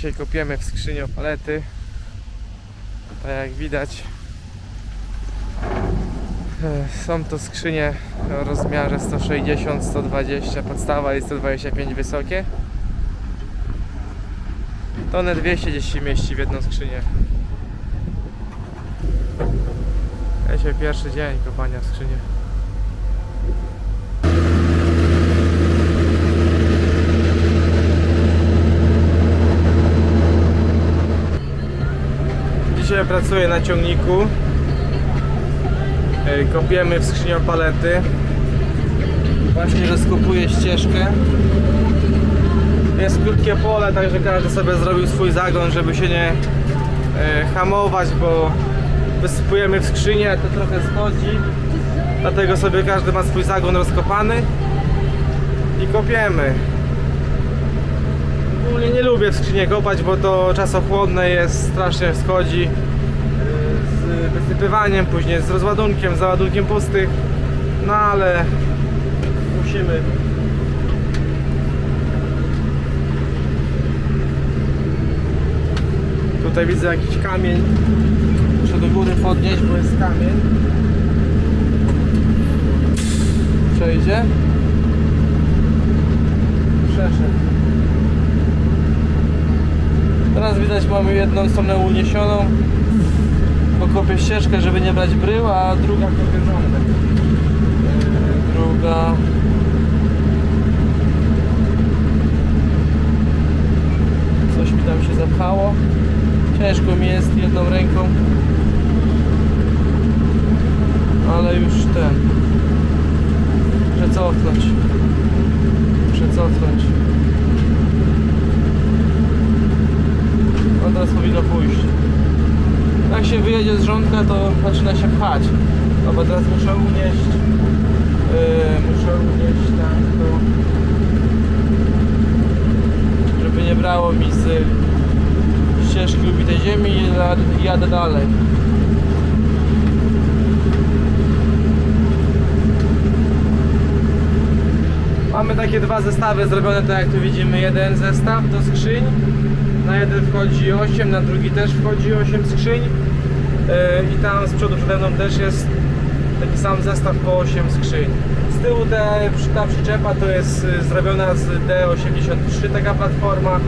Dzisiaj kopiemy w skrzynię palety. Tak jak widać e, są to skrzynie o rozmiarze 160-120, podstawa jest 125 wysokie. Tonę 200 gdzieś się mieści w jedną skrzynię. Dzisiaj pierwszy dzień kopania w skrzynię. Pracuję na ciągniku. E, Kopiemy w skrzynię palety. Właśnie rozkopuję ścieżkę. Jest krótkie pole, także każdy sobie zrobił swój zagon, żeby się nie e, hamować, bo wysypujemy w skrzynię, to trochę schodzi. Dlatego sobie każdy ma swój zagon rozkopany i kopiemy. Ogólnie nie lubię w skrzynię kopać, bo to czasochłonne jest, strasznie schodzi yy, z wysypywaniem, później z rozładunkiem, załadunkiem pustych. No ale musimy. Tutaj widzę jakiś kamień. Muszę do góry podnieść, bo jest kamień. Przejdzie. Przeszedł. Teraz widać mamy jedną stronę uniesioną. Pokopię ścieżkę, żeby nie brać brył, a druga kopie rządek. Druga. Coś mi tam się zapchało. Ciężko mi jest jedną ręką. Ale już ten. Muszę cofnąć. Muszę cofnąć. No teraz powinno pójść. Jak się wyjedzie z rządka, to zaczyna się pchać. No bo teraz muszę unieść. Yy, muszę unieść tak to. Żeby nie brało mi z ścieżki ubitej ziemi i jad- jadę dalej. Mamy takie dwa zestawy zrobione tak jak tu widzimy. Jeden zestaw do skrzyń. Na jeden wchodzi 8, na drugi też wchodzi 8 skrzyń. Yy, I tam z przodu przede mną też jest taki sam zestaw po 8 skrzyń. Z tyłu te, ta przyczepa to jest y, zrobiona z D83 taka platforma.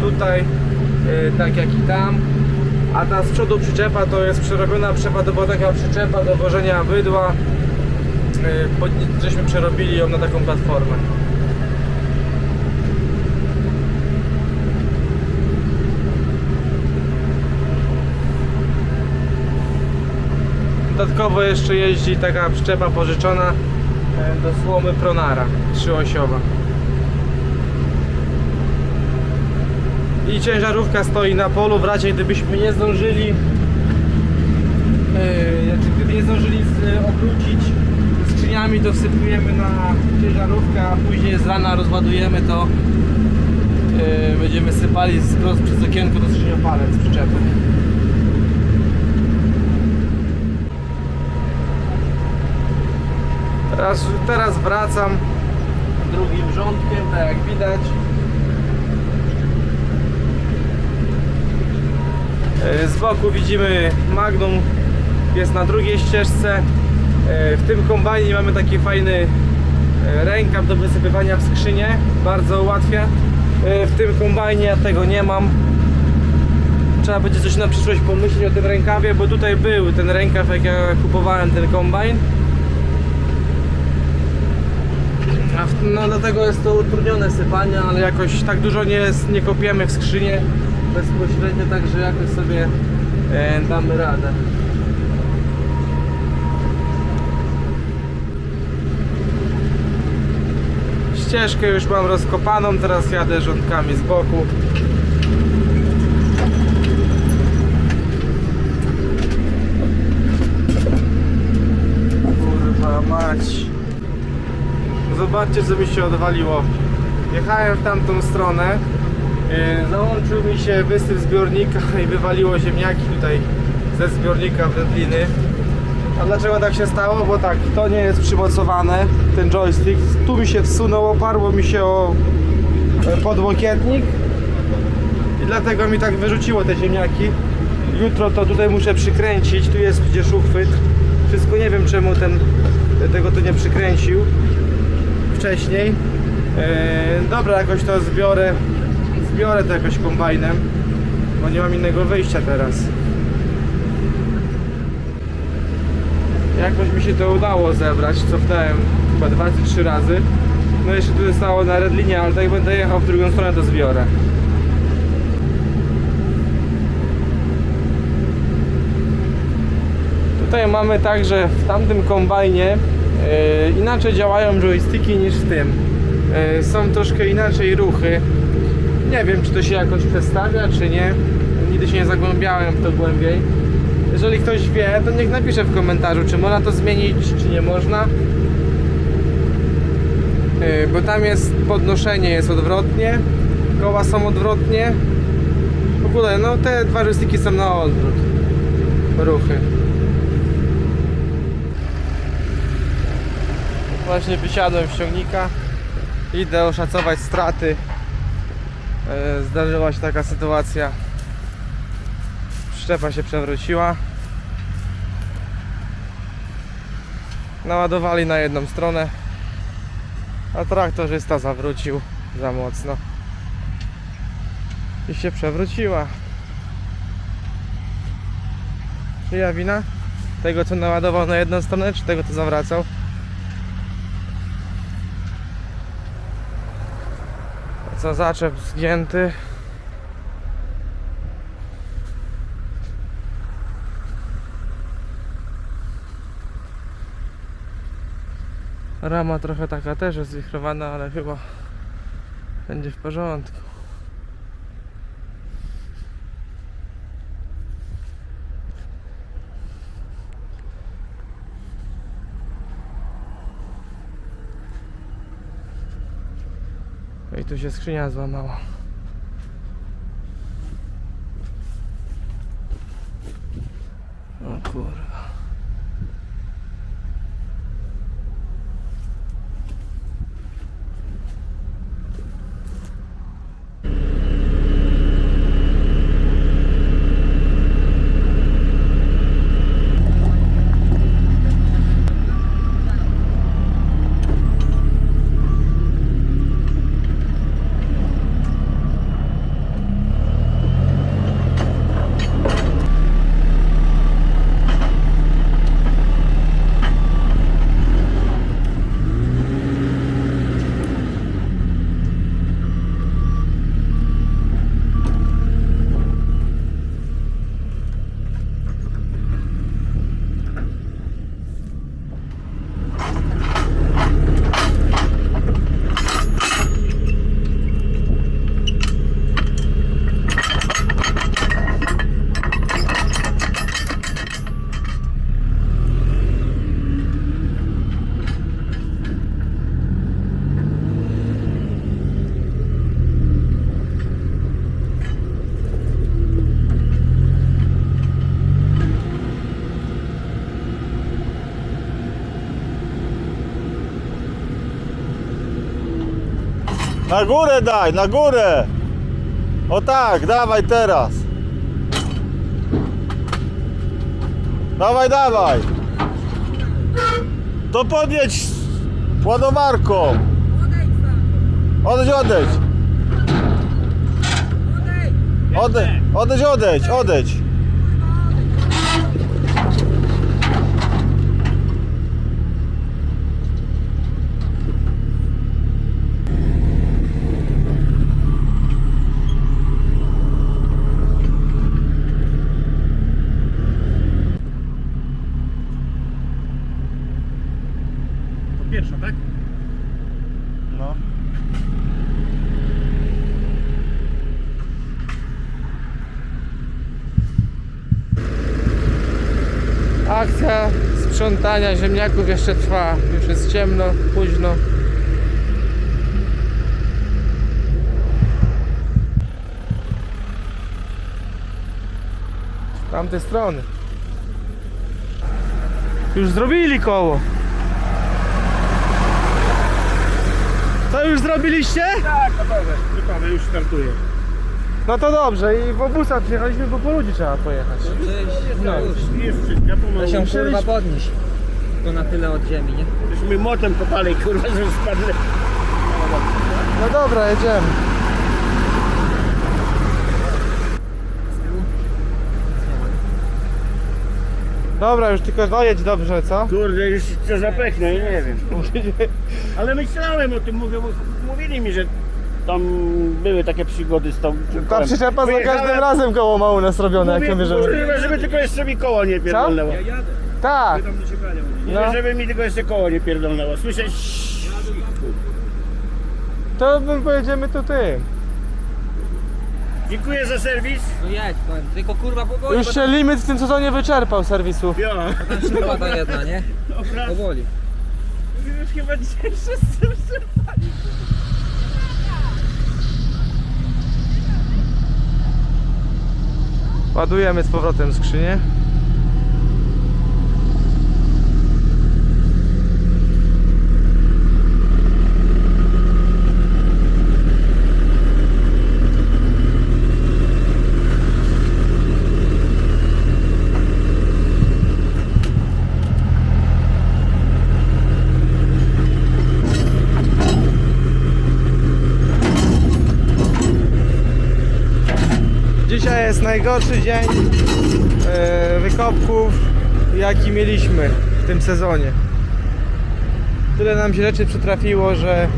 Tutaj y, tak jak i tam. A ta z przodu przyczepa to jest przerobiona była taka przyczepa do wożenia bydła. Żeśmy przerobili ją na taką platformę. Dodatkowo jeszcze jeździ taka przyczepa pożyczona e, do słomy Pronara trzyosiowa. I ciężarówka stoi na polu, w razie gdybyśmy nie zdążyli yy, gdyby nie zdążyli z, e, obrócić skrzyniami, to wsypujemy na ciężarówkę, a później z rana rozładujemy to będziemy sypali wprost przez okienko do skrzyniopalec z przyczepy. Teraz, teraz wracam drugim rządkiem, tak jak widać. E, Z boku widzimy Magnum jest na drugiej ścieżce. E, W tym kombajnie mamy taki fajny e, rękaw do wysypywania w skrzynię. Bardzo ułatwia. W tym kombajnie ja tego nie mam. Trzeba będzie coś na przyszłość pomyśleć o tym rękawie, bo tutaj był ten rękaw jak ja kupowałem ten kombajn. A w, no dlatego jest to utrudnione sypanie, ale jakoś tak dużo nie, nie kopiemy w skrzynię bezpośrednio, także jakoś sobie e, damy radę. Ścieżkę już mam rozkopaną, teraz jadę rządkami z boku. Kurwa mać. Zobaczcie co mi się odwaliło. Jechałem w tamtą stronę. yy, Załączył mi się wysyp zbiornika i wywaliło ziemniaki tutaj ze zbiornika wędliny. A dlaczego tak się stało? Bo tak, to nie jest przymocowane, ten joystick. Tu mi się wsunął, oparło mi się o e, podłokietnik. I dlatego mi tak wyrzuciło te ziemniaki. Jutro to tutaj muszę przykręcić, tu jest gdzieś uchwyt. Wszystko nie wiem czemu ten tego tu nie przykręcił wcześniej. Eee, dobra, jakoś to zbiorę. Zbiorę to jakoś kombajnem, bo nie mam innego wyjścia teraz. Jakoś mi się to udało zebrać, cofnąłem chyba dwa czy trzy razy. No jeszcze tu zostało na redlinie, ale tak jak będę jechał w drugą stronę to zbiorę. Tutaj mamy także w tamtym kombajnie e, inaczej działają joysticki niż w tym. E, są troszkę inaczej ruchy. Nie wiem czy to się jakoś przestawia czy nie. Nigdy się nie zagłębiałem w to głębiej. Jeżeli ktoś wie, to niech napisze w komentarzu, czy można to zmienić, czy nie można. Yy, Bo tam jest podnoszenie jest odwrotnie, koła są odwrotnie. W ogóle, no te dwa joysticki są na odwrót. Ruchy. Właśnie wysiadłem z ciągnika. Idę oszacować straty. Yy, Zdarzyła się taka sytuacja. Szczepa się przewróciła. Naładowali na jedną stronę, a traktorzysta zawrócił za mocno i się przewróciła. Czyja wina? Tego co naładował na jedną stronę, czy tego co zawracał? Co zaczep zgięty. Rama trochę taka też jest wichrowana, ale chyba będzie w porządku. Tu się skrzynia złamała. O kurwa. Na górę daj, na górę! O tak, dawaj teraz! Dawaj, dawaj! To podjedź ładowarką! Odejdź, odejdź! Odejdź, odejdź, odejdź, odejdź! To pierwsza, tak? No. Akcja sprzątania ziemniaków jeszcze trwa. Już jest ciemno, późno. Z tamtej strony. Już zrobili koło. Co już zrobiliście? Tak, gotowe. Gotowe, już startuję. No to dobrze i w obusa przyjechaliśmy, bo po ludzi trzeba pojechać. No, ja pomogę. To się kurwa podnieść. To na tyle od ziemi, nie? Myśmy motem kopali, kurwa, że spadli. No dobra, jedziemy. Dobra, już tylko dojedź dobrze, co? Kurde, już co zapechnę, nie wiem. Ale myślałem o tym, mówię, mówili mi, że tam były takie przygody z tą Ta przyczepa za Wyjechałem- każdym razem koło ma u nas robione, jak Mówię, to bierzemy. kurwa, żeby tylko jeszcze mi koło nie pierdolnęło. Tak, Mówię, No. żeby mi tylko jeszcze koło nie pierdolnęło. Słyszę, to my pojedziemy tu tym. dziękuję za serwis. No jedź, powiem. Tylko kurwa powoli, Już bo się limit w tym sezonie wyczerpał serwisu. Ja, tam śruba ta jedna, nie? dobra. Powoli. Już chyba dzisiaj wszyscy wyczerpali. Ładujemy z powrotem skrzynię. Dzisiaj jest najgorszy dzień e, wykopków, jaki mieliśmy w tym sezonie. Tyle nam się rzeczy przytrafiło, że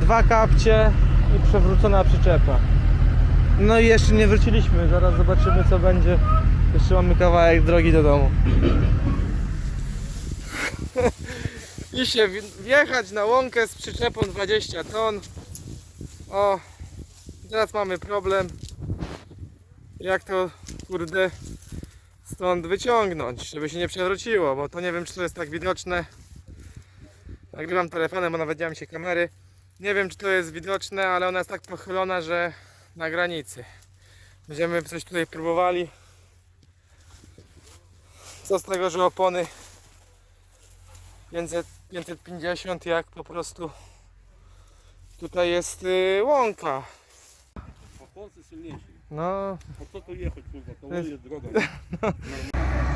dwa kapcie i przewrócona przyczepa. No i jeszcze nie wróciliśmy, zaraz zobaczymy co będzie. Jeszcze mamy kawałek drogi do domu. I się wjechać na łąkę z przyczepą 20 ton. O, teraz mamy problem jak to kurde stąd wyciągnąć, żeby się nie przewróciło, bo to nie wiem czy to jest tak widoczne. Nagrywam telefonem, bo nawet nie mam się kamery. Nie wiem czy to jest widoczne, ale ona jest tak pochylona, że na granicy. Będziemy coś tutaj próbowali. Co z tego, że opony 500, 550 jak po prostu tutaj jest y, łąka. Po Polsce silniejsi. No, Po co tu jechać, kurwa, to jest- droga. Sebastian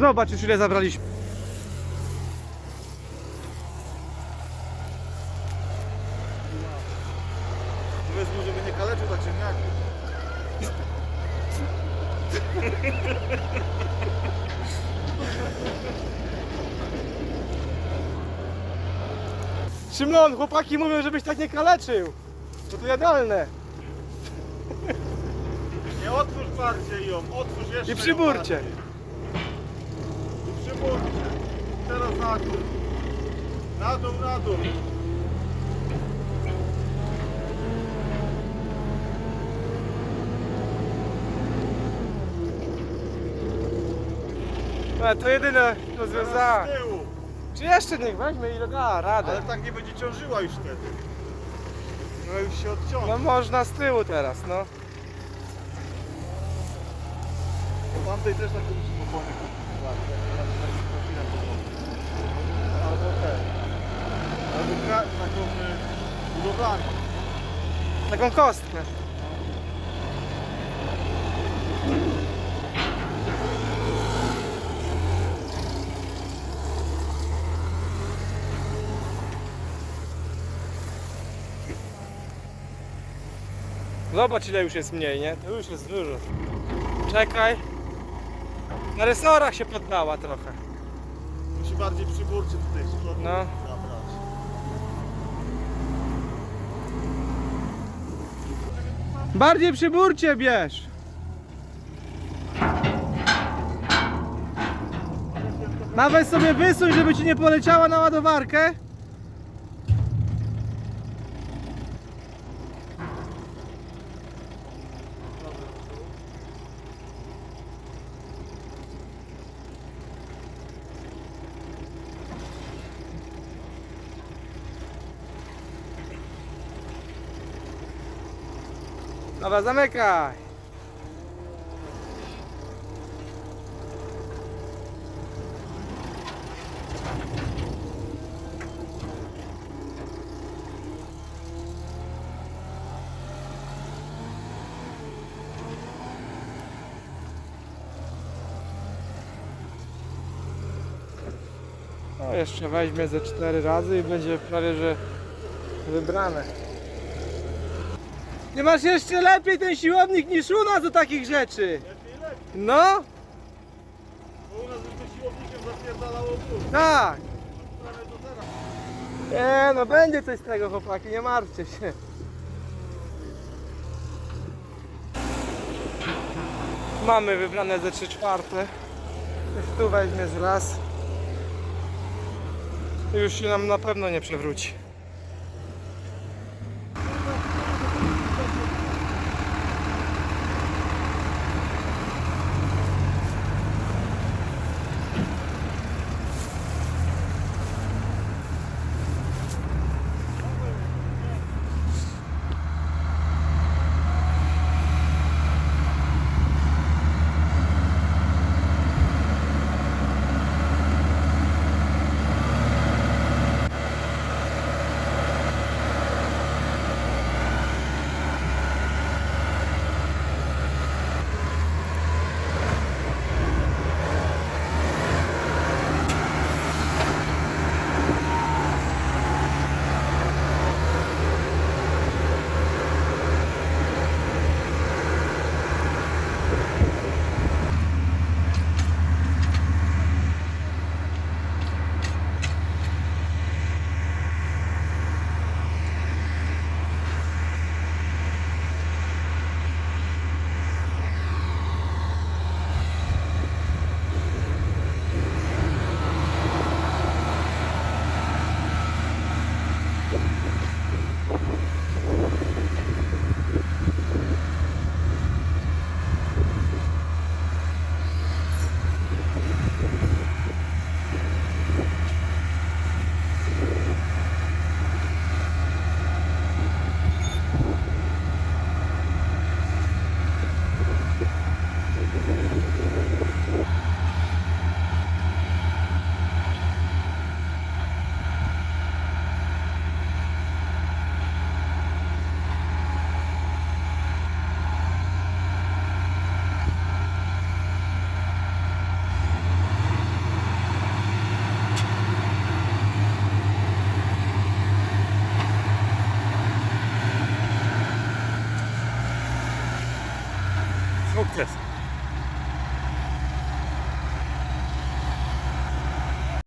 Zobacz już ile zabraliśmy. Wezmę. Tak Szymon, chłopaki mówią, żebyś tak nie kaleczył. To tu jadalne. Nie otwórz bardziej ją, otwórz jeszcze I przy ją Teraz na dół. Na dół, na dół. No, to jedyne rozwiązanie. Z tyłu. Czy jeszcze niech weźmie ile da radę. Ale tak nie będzie ciążyła już wtedy. No już się odciąga. No można z tyłu teraz, no. Tamtej też taką spokojnie kupić. Albo te. Taką y. Taką kostkę. Zobacz ile już jest mniej, nie? To już jest dużo. Czekaj. Na resorach się poddała trochę. Musi bardziej przyburcie tutaj z przodu No. zabrać. Bardziej przy burcie bierz. Nawet sobie wysuń, żeby ci nie poleciała na ładowarkę. Dobra, zamykaj. No jeszcze weźmie ze cztery razy i będzie prawie że wybrane. Nie masz jeszcze lepiej ten siłownik niż u nas do takich rzeczy. No, Bo u nas by to siłownikiem zapierdalało dół. tak. Nie no, będzie coś z tego chłopaki, nie martwcie się. Mamy wybrane ze 3 czwarte. Tu weźmie z raz. Już się nam na pewno nie przewróci.